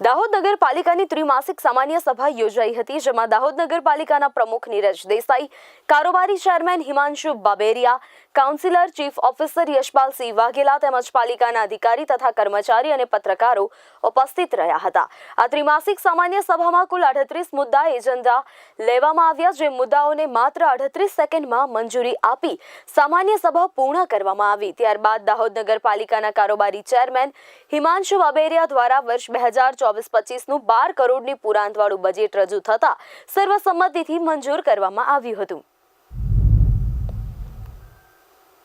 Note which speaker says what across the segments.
Speaker 1: દાહોદ નગરપાલિકાની ત્રિમાસિક સામાન્ય સભા યોજાઈ હતી, જેમાં દાહોદ નગરપાલિકાના પ્રમુખ નીરજ દેસાઈ, કારોબારી chairman Himanshu Baberia, councillor chief officer Yashpalsinh Vaghela તેમજ પાલિકાના અધિકારી તથા કર્મચારી અને પત્રકારો ઉપસ્થિત રહ્યા હતા. આ ત્રિમાસિક સામાન્ય સભામાં કુલ અડત્રીસ મુદ્દા એજન્ડા લેવામાં આવ્યા, જે મુદ્દાઓને માત્ર અડત્રીસ સેકન્ડમાં મંજૂરી આપી સામાન્ય સભા પૂર્ણ કરવામાં આવી. ત્યારબાદ દાહોદ નગરપાલિકાના કારોબારી ચેરમેન હિમાંશુ બાબેરિયા દ્વારા વર્ષ બે હજાર ચોવીસ પચીસનું બાર કરોડની પુરાંતવાળું બજેટ રજૂ થતા સર્વસંમતિથી મંજૂર કરવામાં આવ્યું હતું.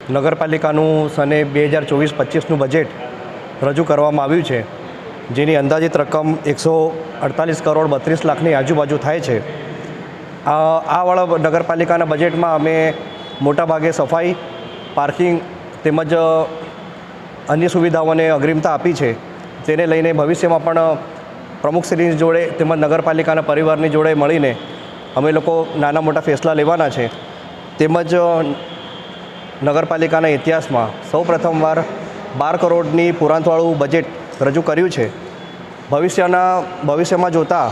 Speaker 2: નગરપાલિકાનું સને બે હજાર ચોવીસ પચીસનું બજેટ રજૂ કરવામાં આવ્યું છે, જેની અંદાજિત રકમ એકસો અડતાલીસ કરોડ બત્રીસ લાખની આજુબાજુ થાય છે. આ આ નગરપાલિકાના બજેટમાં અમે મોટાભાગે સફાઈ પાર્કિંગ તેમજ અન્ય સુવિધાઓને અગ્રિમતા આપી છે. તેને લઈને ભવિષ્યમાં પણ પ્રમુખશ્રીની જોડે તેમજ નગરપાલિકાના પરિવારની જોડે મળીને અમે લોકો નાના મોટા ફેસલા લેવાના છે. તેમજ નગરપાલિકાના ઇતિહાસમાં સૌ પ્રથમવાર બાર કરોડની પુરાંતવાળું બજેટ રજૂ કર્યું છે. ભવિષ્યના, ભવિષ્યમાં જોતાં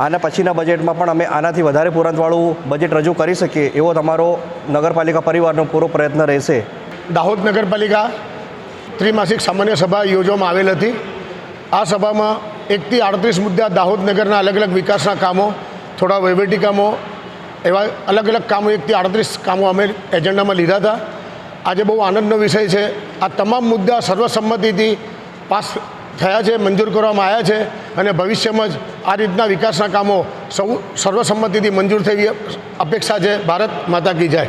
Speaker 2: આના પછીના બજેટમાં પણ અમે આનાથી વધારે પુરાંતવાળું બજેટ રજૂ કરી શકીએ એવો તમારો નગરપાલિકા પરિવારનો પૂરો પ્રયત્ન રહેશે.
Speaker 3: દાહોદ નગરપાલિકા ત્રિમાસિક સામાન્ય સભા યોજવામાં આવેલ હતી. આ સભામાં એકથી આડત્રીસ મુદ્દા દાહોદ નગરના અલગ અલગ વિકાસના કામો, થોડા વહીવટી કામો, એવા અલગ અલગ કામો, એકથી આડત્રીસ કામો અમે એજન્ડામાં લીધા હતા. આજે બહુ આનંદનો વિષય છે. આ તમામ મુદ્દા સર્વસંમતિથી પાસ થયા છે, મંજૂર કરવામાં આવ્યા છે અને ભવિષ્યમાં જ આ રીતના વિકાસના કામો સૌ સર્વસંમતિથી મંજૂર થઈ અપેક્ષા છે. ભારત માતા કી જાય.